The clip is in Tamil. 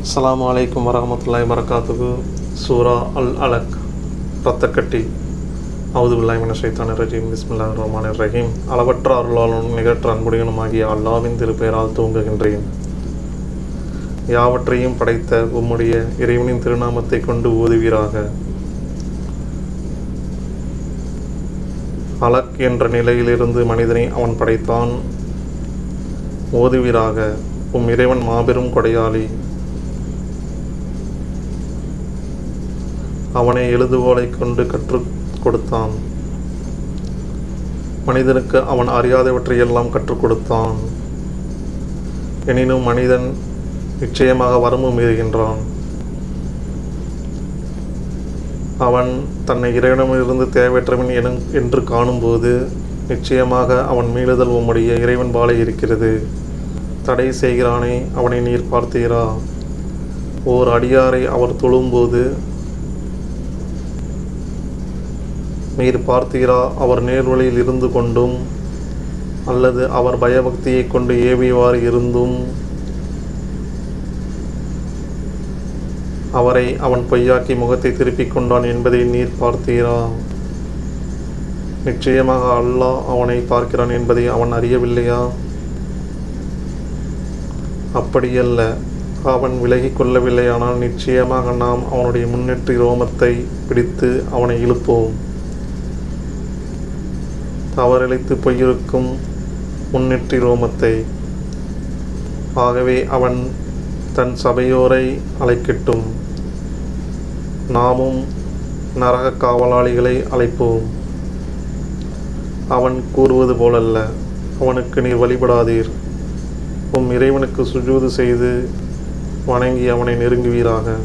அஸ்லாம் வலைக்கம் வரமத்துல்லாய் வரகாத்துகு சூரா அல் அலக் ரத்தக்கட்டி அவுது பில்லாய் மின ரஜீம் பிஸ்மில்லா ரஹ்மான் ரஹீம் அளவற்ற அருளாளனும் நிகற்ற அன்புடையனுமாகிய அல்லாவின் திருப்பெயரால் தூங்குகின்றேன். யாவற்றையும் படைத்த உம்முடைய இறைவனின் திருநாமத்தை கொண்டு ஓதுவீராக. அலக் என்ற நிலையிலிருந்து மனிதனை அவன் படைத்தான். ஓதுவீராக. உம் இறைவன் மாபெரும் கொடையாளி. அவனை எழுதுகோலை கொண்டு கற்றுக் கொடுத்தான். மனிதனுக்கு அவன் அறியாதவற்றையெல்லாம் கற்றுக் கொடுத்தான். எனினும் மனிதன் நிச்சயமாக வரம்பு மீறுகின்றான். அவன் தன்னை இறைவனிடமிருந்து தேவையற்றவன் என என்று காணும்போது நிச்சயமாக அவன் மீளுதல் உம்முடைய இறைவன் பாலை இருக்கிறது. தடை செய்கிறானே அவனை நீர் பார்த்தீரா? ஓர் அடியாரை அவர் தொழும்போது நீர் பார்த்தீரா? அவர் நேர்வழியில் இருந்து கொண்டும் அல்லது அவர் பயபக்தியை கொண்டு ஏவியவாறு இருந்தும் அவரை அவன் பொய்யாக்கி முகத்தை திருப்பிக் கொண்டான் என்பதை நீர் பார்த்தீரா? நிச்சயமாக அல்லாஹ் அவனை பார்க்கிறான் என்பதை அவன் அறியவில்லையா? அப்படியல்ல. அவன் விலகிக் கொள்ளவில்லையானால் நிச்சயமாக நாம் அவனுடைய முன்னேற்றி ரோமத்தை பிடித்து அவனை இழுப்போம். தவறிழைத்து பொய்யிருக்கும் முன்னேற்றி ரோமத்தை. ஆகவே அவன் தன் சபையோரை அழைக்கட்டும். நாமும் நரக காவலாளிகளை அழைப்போம். அவன் கூறுவது போலல்ல அவனுக்கு நீர் வழிபடாதீர். உம் இறைவனுக்கு சுஜூது செய்து வணங்கி அவனை நெருங்குவீராக.